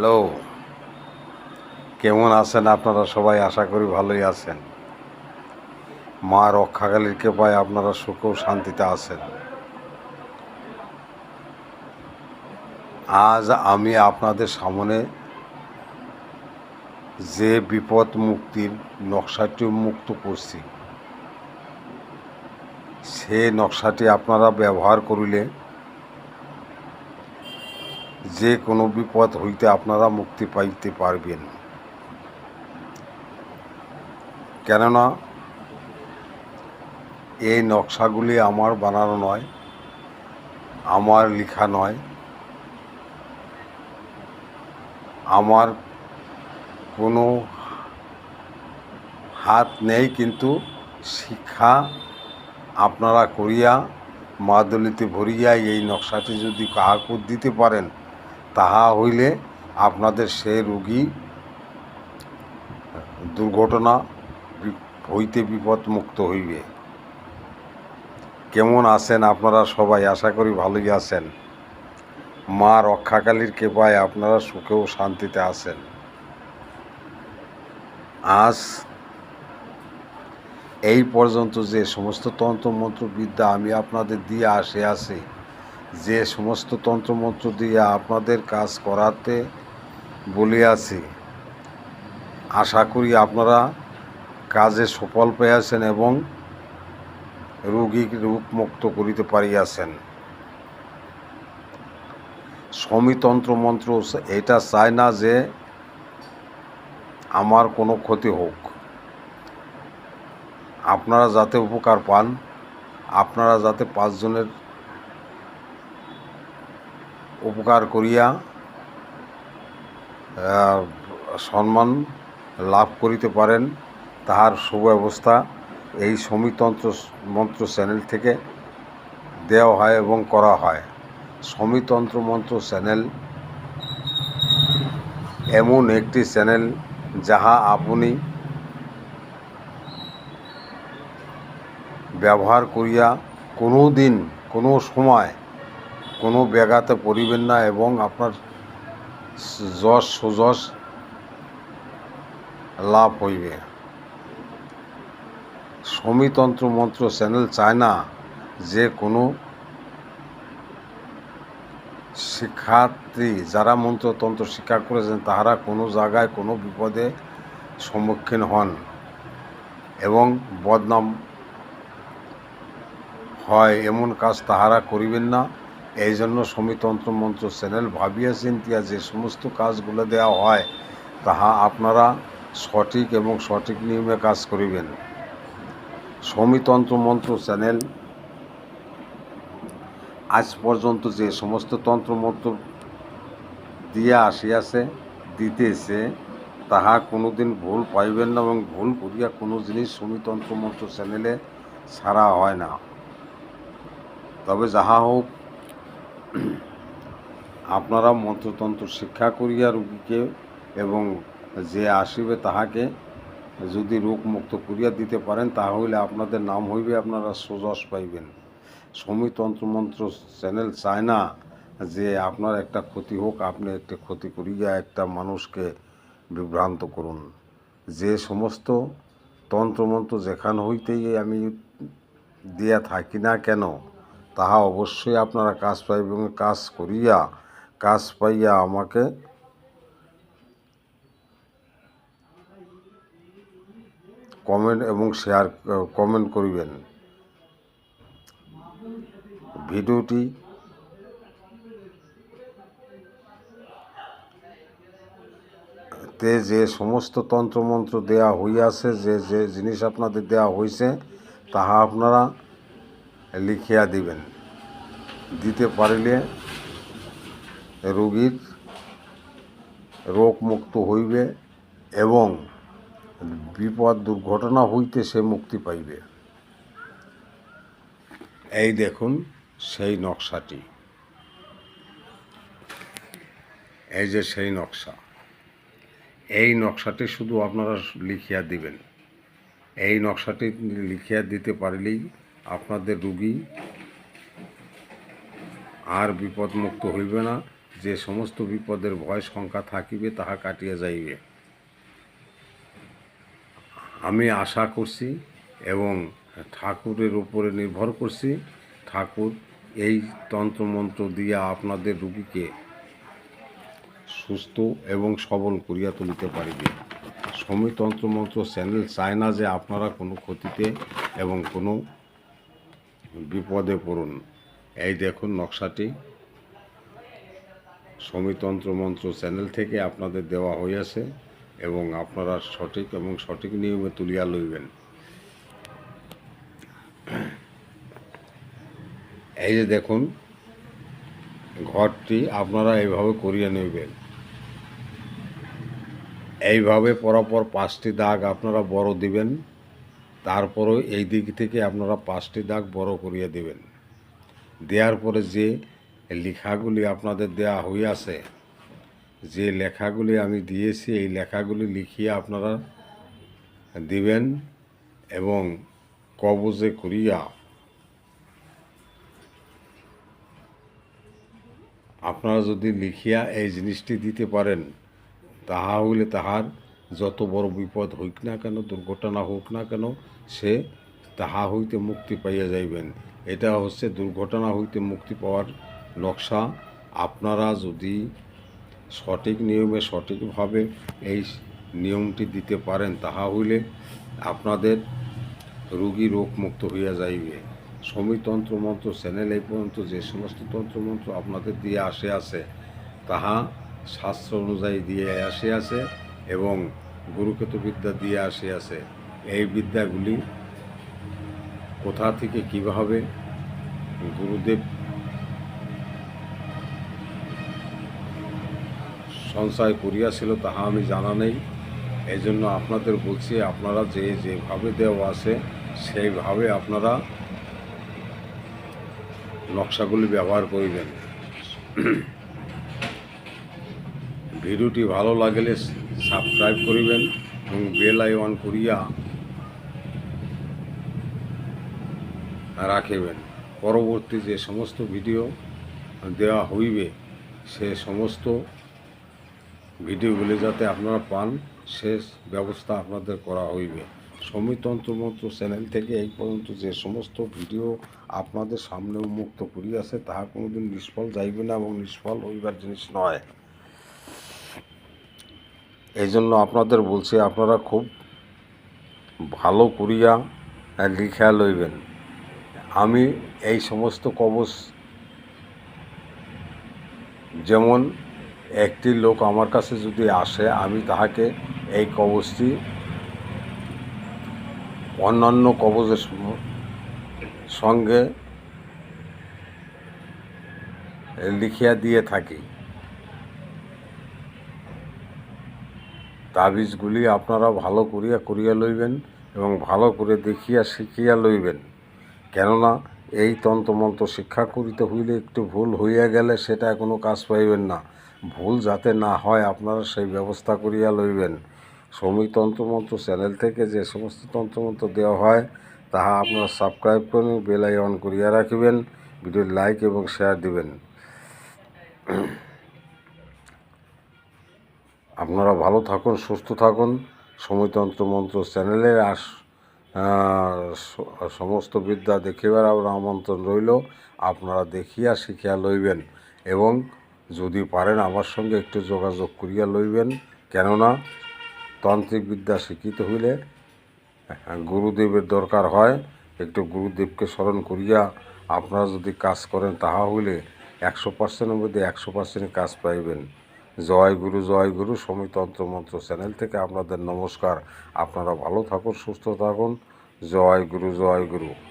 Hello. কেমন আছেন আপনারা সবাই? আশা করি ভালোই আছেন। মা রক্ষাকালীর কৃপায় আপনারা সুখ ও শান্তিতে আছেন। আজ আমি আপনাদের সামনে যে বিপদ মুক্তির নকশাটি মুক্ত করছি, সে নকশাটি আপনারা ব্যবহার করিলে যে কোনো বিপদ হইতে আপনারা মুক্তি পাইতে পারবেন। কেননা, এই নকশাগুলি আমার বানানো নয়, আমার লেখা নয়, আমার কোনো হাত নেই, কিন্তু শিক্ষা আপনারা করিয়া মাদলিতে ভরিয়া এই নকশাটি যদি কাহাকে দিতে পারেন তাহা হইলে আপনাদের সে রোগী দুর্ঘটনা হইতে বিপদ মুক্ত হইবে। কেমন আছেন আপনারা সবাই? আশা করি ভালোই আছেন। মা রক্ষাকালীর কৃপায় আপনারা সুখে ও শান্তিতে আছেন। আজ এই পর্যন্ত যে সমস্ত তন্ত্রমন্ত্র বিদ্যা আমি আপনাদের দিয়ে আসে আছি যে সমস্ত তন্ত্রমন্ত্র দিয়ে আপনাদের কাজ করাতে বলিয়াছি, আশা করি আপনারা কাজে সফল পেয়েছেন এবং রোগীকে রোগমুক্ত করিতে পারিয়াছেন। সমিতন্ত্র মন্ত্র এটা চায় না যে আমার কোনো ক্ষতি হোক। আপনারা যাতে উপকার পান, আপনারা যাতে পাঁচজনের উপকার করিয়া সম্মান লাভ করিতে পারেন, তাহার সুব্যবস্থা এই সমিতন্ত্র মন্ত্র চ্যানেল থেকে দেওয়া হয় এবং করা হয়। সমিতন্ত্র মন্ত্র চ্যানেল এমন একটি চ্যানেল যাহা আপনি ব্যবহার করিয়া কোনো দিন কোনো সময় কোনো ব্যাঘাতে পড়িবেন না এবং আপনার যশ সুযশ লাভ হইবে। সমিতন্ত্র মন্ত্র চ্যানেল চায় না যে কোনো শিক্ষার্থী যারা মন্ত্রতন্ত্র শিক্ষা করেছেন তাহারা কোনো জায়গায় কোনো বিপদে সম্মুখীন হন এবং বদনাম হয় এমন কাজ তাহারা করিবেন না। এই জন্য মন্ত্র চ্যানেল ভাবিয়া চিন্তিয়া যে সমস্ত কাজগুলো দেওয়া হয়, তাহা আপনারা সঠিক এবং সঠিক নিয়মে কাজ করিবেন। মন্ত্র চ্যানেল আজ পর্যন্ত যে সমস্ত তন্ত্রমন্ত্র দিয়া আসিয়াছে, দিতেছে, তাহা কোনোদিন ভুল পাইবেন না এবং ভুল করিয়া কোনো জিনিস সমিতন্ত্র মন্ত্র চ্যানেলে ছাড়া হয় না। তবে যাহা হোক আপনারা মন্ত্রতন্ত্র শিক্ষা করিয়া রোগীকে এবং যে আসিবে তাহাকে যদি রোগ মুক্ত করিয়া দিতে পারেন, তাহলে আপনাদের নাম হইবে, আপনারা সুযশ পাইবেন। সমিতন্ত্র মন্ত্র চ্যানেল চায় না যে আপনার একটা ক্ষতি হোক, আপনি একটা ক্ষতি করিয়া একটা মানুষকে বিভ্রান্ত করুন। যে সমস্ত তন্ত্রমন্ত্র যেখান হইতেই আমি দিয়া থাকি না কেন তাহা অবশ্যই আপনারা কাজ পাইবেন এবং কাজ করিয়া, কাজ পাইয়া আমাকে কমেন্ট এবং শেয়ার কমেন্ট করিবেন। ভিডিওটি তে যে সমস্ত তন্ত্রমন্ত্র দেয়া হইয়াছে, যে যে জিনিস আপনাদের দেয়া হয়েছে তাহা আপনারা লিখিয়া দিবেন। দিতে পারিলে রোগীর রোগ মুক্ত হইবে এবং বিপদ দুর্ঘটনা হইতে সে মুক্তি পাইবে। এই দেখুন সেই নকশাটি। এই যে সেই নকশা। এই নকশাটি শুধু আপনারা লিখিয়া দিবেন। এই নকশাটি লিখিয়া দিতে পারলেই আপনাদের রুগী আর বিপদমুক্ত হইবে না। যে সমস্ত বিপদের ভয় শঙ্কা থাকিবে, তাহা কাটিয়া যাইবে। আমি আশা করছি এবং ঠাকুরের উপরে নির্ভর করছি। ঠাকুর এই তন্ত্রমন্ত্র দিয়া আপনাদের রুগীকে সুস্থ এবং সবল করিয়া তুলিতে পারিবে। সমী তন্ত্রমন্ত্র চ্যানেল চায় না যে আপনারা কোনো ক্ষতিতে এবং কোনো বিপদে পড়ুন। এই দেখুন নকশাটি। সমিতন্ত্র মন্ত্র চ্যানেল থেকে আপনাদের দেওয়া হইয়াছে এবং আপনারা সঠিক এবং সঠিক নিয়মে তুলিয়া লইবেন। এই যে দেখুন, ঘরটি আপনারা এইভাবে করিয়ে নেবেন এইভাবে পরপর পাঁচটি দাগ আপনারা বড় দিবেন। তারপরও এই দিক থেকে আপনারা পাঁচটি দাগ বড় করিয়ে দিবেন। দেওয়ার পরে যে লেখাগুলি আপনাদের দেয়া হইয়াছে যে লেখাগুলি আমি দিয়েছি, এই লেখাগুলি লিখিয়ে আপনারা দিবেন এবং কবজে করিয়া আপনারা যদি লিখিয়া এই জিনিসটি দিতে পারেন, তাহা হইলে তাহার যত বড় বিপদ হইক না কেন, দুর্ঘটনা হোক না কেন, সে তাহা হইতে মুক্তি পাইয়া যাইবেন। এটা হচ্ছে দুর্ঘটনা হইতে মুক্তি পাওয়ার নকশা। আপনারা যদি সঠিক নিয়মে সঠিকভাবে এই নিয়মটি দিতে পারেন, তাহা হইলে আপনাদের রোগী রোগমুক্ত হইয়া যাইবে। সমী তন্ত্রমন্ত্র চ্যানেল এই পর্যন্ত যে সমস্ত তন্ত্রমন্ত্র আপনাদের দিয়ে আসে আছে, তাহা শাস্ত্র অনুযায়ী দিয়ে আসে আছে। এবং গুরুকেতু বিদ্যা দিয়ে আসে আছে, এই বিদ্যাগুলি কোথা থেকে কীভাবে গুরুদেব সঞ্চয় করিয়াছিল তাহা আমি জানা নেই। এই জন্য আপনাদের বলছি, আপনারা যে যেভাবে দেওয়া আছে, সেইভাবে আপনারা নকশাগুলি ব্যবহার করিবেন। ভিডিওটি ভালো লাগলে সাবস্ক্রাইব করিবেন এবং বেল আইকন করিয়া রাখিবেন। পরবর্তী যে সমস্ত ভিডিও দেওয়া হইবে, সে সমস্ত ভিডিওগুলি যাতে আপনারা পান, সে ব্যবস্থা আপনাদের করা হইবে। সমিতন্ত্র মন্ত্র চ্যানেল থেকে এই পর্যন্ত যে সমস্ত ভিডিও আপনাদের সামনে উন্মুক্ত করিয়াছে, তাহা কোনোদিন নিষ্ফল যাইবে না এবং নিষ্ফল হইবার জিনিস নয়। এই জন্য আপনাদের বলছি, আপনারা খুব ভালো করিয়া লিখা লইবেন। আমি এই সমস্ত কবচ যেমন একটি লোক আমার কাছে যদি আসে, আমি তাহাকে এই কবচটি, অন্যান্য কবচের সঙ্গে লিখিয়া দিয়ে থাকি। তাবিজগুলি আপনারা ভালো করিয়া করিয়া লইবেন এবং ভালো করে দেখিয়া শিখিয়া লইবেন। কেননা এই তন্ত্রমন্ত্র শিক্ষা করিতে হইলে একটু ভুল হইয়া গেলে সেটা কোনো কাজ পাইবেন না। ভুল যাতে না হয় আপনারা সেই ব্যবস্থা করিয়া লইবেন। শ্রমিক তন্ত্রমন্ত্র চ্যানেল থেকে যে সমস্ত তন্ত্রমন্ত্র দেওয়া হয়, তাহা আপনারা সাবস্ক্রাইব করুন বেলাই অন করিয়া রাখিবেন ভিডিও লাইক এবং শেয়ার দিবেন। আপনারা ভালো থাকুন, সুস্থ থাকুন। সময়তন্ত্র মন্ত্র চ্যানেলে আস সমস্ত বিদ্যা দেখিবার আমার আমন্ত্রণ রইল। আপনারা দেখিয়া শিখিয়া লইবেন এবং যদি পারেন আমার সঙ্গে একটু যোগাযোগ করিয়া লইবেন। কেননা তান্ত্রিক বিদ্যা শিক্ষিত হইলে গুরুদেবের দরকার হয়। একটু গুরুদেবকে স্মরণ করিয়া আপনারা যদি কাজ করেন, তাহা হইলে একশো পার্সেন্টের মধ্যে একশো পার্সেন্ট কাজ পাইবেন। জয় গুরু জয় গুরু, সমিতন্ত্র মন্ত্র চ্যানেল থেকে আপনাদের নমস্কার। আপনারা ভালো থাকুন, সুস্থ থাকুন। জয় গুরু জয় গুরু।